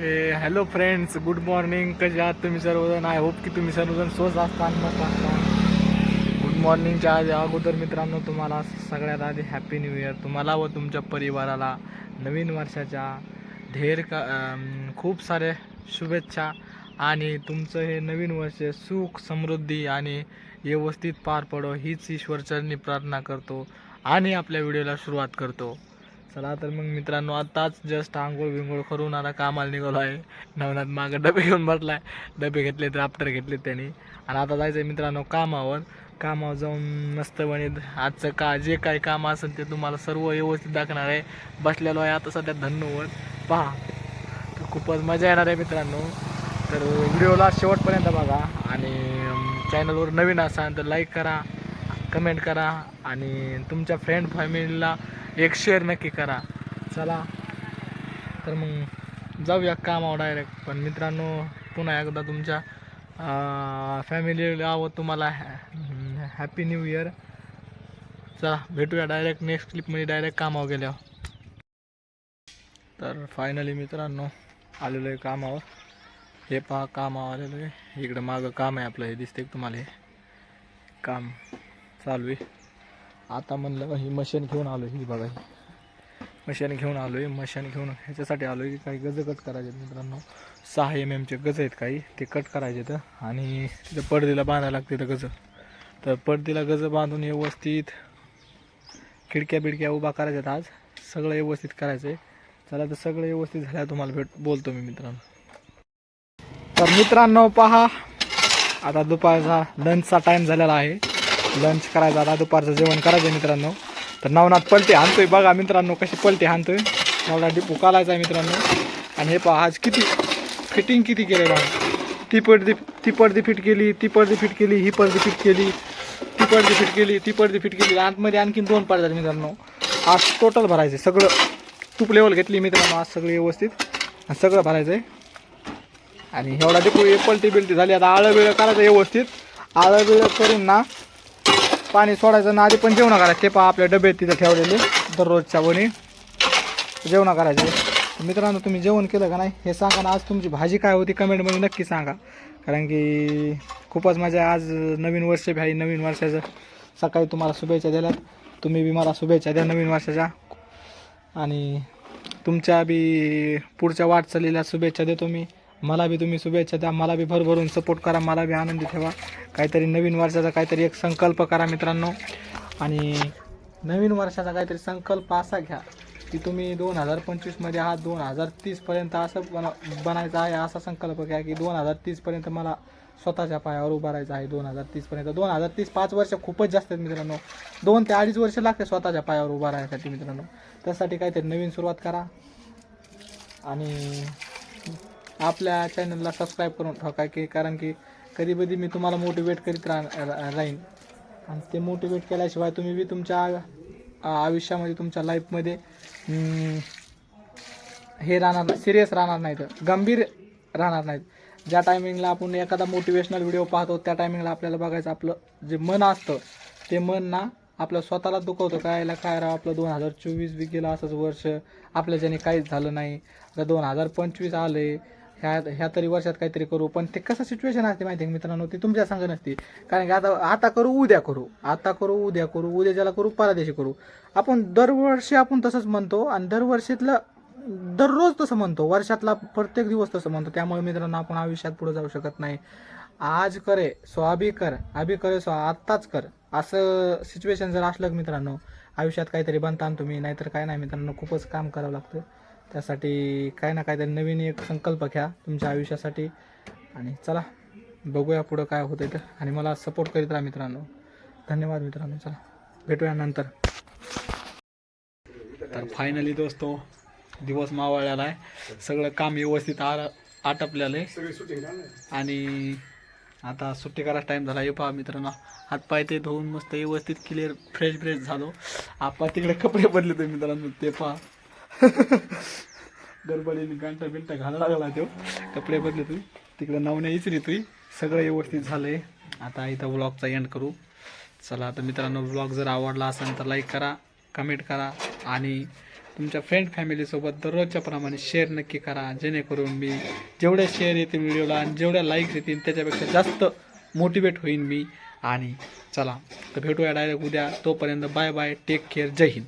Hello friends good morning कसे आहात तुम्ही सर्वजण? आय होप की तुम्ही सर्वजण स्वस्त असता मस्त असता. गुड मॉर्निंगच्या आधी अगोदर मित्रांनो तुम्हाला सगळ्यात आधी हॅपी न्यू इयर तुम्हाला व तुमच्या परिवाराला नवीन वर्षाच्या ढेर का खूप सारे शुभेच्छा आणि तुमचं हे नवीन वर्ष सुख समृद्धी आणि व्यवस्थित पार पडो हीच ईश्वरचरणी प्रार्थना करतो आणि आपल्या व्हिडिओला सुरुवात करतो. चला तर मग मित्रांनो आत्ताच जस्ट आंघोळ विंघोळ करून आता कामाला निघालो आहे. नवनाथ मागं डबे घेऊन बसलाय. डबे घेतले तर आफ्टर घेतले त्यांनी. आणि आता जायचं आहे मित्रांनो कामावर. कामावर जाऊन मस्तपणे आजचं का जे काही काम असेल ते तुम्हाला सर्व व्यवस्थित दाखवणार आहे. बसलेलो आहे आता सध्या धन्यवाद पहा तर खूपच मजा येणार आहे मित्रांनो. तर व्हिडिओला शेवटपर्यंत बघा. आणि चॅनलवर नवीन असाल तर लाईक करा. कमेंट करा आणि तुमच्या फ्रेंड फॅमिलीला एक शेअर नक्की करा. चला. तर मग जाऊया कामावर डायरेक्ट. पण मित्रांनो पुन्हा एकदा तुमच्या फॅमिलीला व तुम्हाला हॅपी न्यू इयर चला भेटूया डायरेक्ट नेक्स्ट क्लिपमध्ये डायरेक्ट कामावर गेल्यावर. तर फायनली मित्रांनो आलेलो आहे कामावर. हे पहा कामावर आलेलो आहे. इकडं मागं काम आहे आपलं हे दिसते तुम्हाला हे? काम. चालू आहे. आता म्हणलं ही मशीन घेऊन आलो ही बघा ही. मशीन घेऊन आलो आहे मशीन घेऊन ह्याच्यासाठी आलो आहे की काही गज कट करायचे आहेत मित्रांनो. सहा एम एमचे गज आहेत काही ते कट करायचे तर आणि तिथं पडदीला बांधायला लागते तर गज. तर पडदीला गज बांधून व्यवस्थित खिडक्या बिडक्या उभा करायच्यात आज. सगळं व्यवस्थित करायचं आहे चला तर सगळं व्यवस्थित झालं तुम्हाला भेट बोलतो मी मित्रांनो. तर मित्रांनो पहा. आता दुपारचा लंचचा टाईम झालेला आहे. लंच करायचं आता दुपारचं जेवण करायचं आहे मित्रांनो. तर नवनाथ पलटे हाणतोय. बघा मित्रांनो कशी पलटे हाणतोय. नवला डिपू कालायचा आहे मित्रांनो. आणि हे पहा आज किती फिटिंग किती केलेलं बघा ती पडदी ती पडदी फिट केली ती पडदी फिट केली ही पडदी फिट केली ती पडदी फिट केली ती पडदी फिट केली. आतमध्ये आणखीन दोन पडदा मित्रांनो. आज टोटल भरायचे सगळं तूप लेवल घेतली मित्रांनो. आज सगळं व्यवस्थित. सगळं भरायचं आहे. आणि एवढा डिपो हे पलटी बिलटी झाली. आता आळं बिळं करायचं व्यवस्थित. आळं बिळं करून ना पाणी सोडायचं ना आधी पण जेवण करायचं. ते पहा आपल्या डबे तिथं ठेवलेले दररोजच्या वणी. जेवण करायचे. मित्रांनो तुम्ही जेवण केलं का नाही हे सांगा ना. आज तुमची भाजी काय होती कमेंटमध्ये नक्की सांगा. कारण की खूपच मजा आज नवीन वर्ष भाई नवीन वर्षाचं सकाळी तुम्हाला शुभेच्छा दिल्यात तुम्ही बी मला शुभेच्छा द्या नवीन वर्षाच्या. आणि तुमच्या बी पुढच्या वाटचालीला शुभेच्छा देतो मी. मला बी तुम्ही शुभेच्छा द्या. मला बी भरभरून सपोर्ट करा. मला बी आनंदी ठेवा. काहीतरी नवीन वर्षाचा काहीतरी एक संकल्प करा मित्रांनो. आणि नवीन वर्षाचा काहीतरी संकल्प असा घ्या की तुम्ही दोन हजार पंचवीसमध्ये हा दोन हजार तीसपर्यंत असं बना बनायचं आहे असा संकल्प घ्या की दोन हजार तीसपर्यंत मला स्वतःच्या पायावर उभा राहायचं आहे. दोन हजार तीसपर्यंत दोन हजार तीस पाच वर्ष खूपच जास्त आहेत मित्रांनो. दोन ते अडीच वर्ष लागते स्वतःच्या पायावर उभा राहण्यासाठी मित्रांनो. त्यासाठी काहीतरी नवीन सुरुवात करा. आणि आपल्या चॅनलला सबस्क्राईब करून ठेवा की कारण की कधी कधी मी तुम्हाला मोटिवेट करीत राह रा- राहीन. आणि ते मोटिवेट केल्याशिवाय तुम्ही बी तुमच्या आयुष्यामध्ये तुमच्या लाईफमध्ये हे राहणार सिरियस राहणार नाहीत गंभीर राहणार नाहीत. ज्या टायमिंगला आपण एखादा मोटिवेशनल व्हिडिओ पाहतो त्या टायमिंगला आपल्याला बघायचं आपलं जे मन असतं ते मन ना आपलं स्वतःला दुखवतं. काय याला काय राव आपलं दोन हजार चोवीस बी गेलं असंच वर्ष आपल्या ज्याने काहीच झालं नाही. आता दोन हजार पंचवीस आले ह्या ह्या तरी वर्षात काहीतरी करू पण ते कसं सिच्युएशन असते माहिती आहे मित्रांनो? ती तुमच्या संग नसते. कारण की आता आता करू उद्या करू. आता करू उद्या करू उद्या ज्याला करू परादेशी करू. आपण दरवर्षी आपण तसंच म्हणतो आणि दरवर्षीतलं दररोज तसं म्हणतो. वर्षातला प्रत्येक दिवस तसं म्हणतो. त्यामुळे मित्रांनो आपण आयुष्यात पुढे जाऊ शकत नाही. आज करे सो अभी कर. अभि करे सो आत्ताच कर. असं सिच्युएशन जर असलं मित्रांनो आयुष्यात काहीतरी बनता ना तुम्ही. नाहीतर काय नाही मित्रांनो खूपच काम करावं लागतं. त्यासाठी काय ना काहीतरी नवीन एक संकल्प घ्या तुमच्या आयुष्यासाठी. आणि चला बघूया पुढं काय होतं तर आणि मला सपोर्ट करीत राहा मित्रांनो. धन्यवाद मित्रांनो. चला भेटूया नंतर. तर फायनली दोस्तो दिवस मावळलेला आहे. सगळं काम व्यवस्थित आ आटपलेलं आहे. आणि आता सुट्टी करायचा टाईम झाला. हे पहा मित्रांनो हातपाय ते धुवून मस्त व्यवस्थित क्लिअर फ्रेश फ्रेश झालो. आपा तिकडे कपडे बदले तुम्ही मित्रांनो ते पहा. गडबडीने गांठा बिंटा घालायला लागला तो. कपडे बदले तुम्ही. तिकडे नावण्या इचरी तुम्ही. सगळं व्यवस्थित झालंय. आता इथं व्लॉगचा एंड करू. चला आता मित्रांनो व्लॉग जर आवडला असेल तर लाईक करा कमेंट करा आणि तुमच्या फ्रेंड फॅमिलीसोबत दररोजच्या प्रमाणे शेअर नक्की करा. जेणेकरून मी जेवढ्या शेअर येतील व्हिडिओला आणि जेवढ्या लाईक्स येतील त्याच्यापेक्षा जास्त मोटिवेट होईन मी. आणि चला तर भेटूया डायरेक्ट उद्या. तोपर्यंत बाय बाय टेक केअर जय हिंद.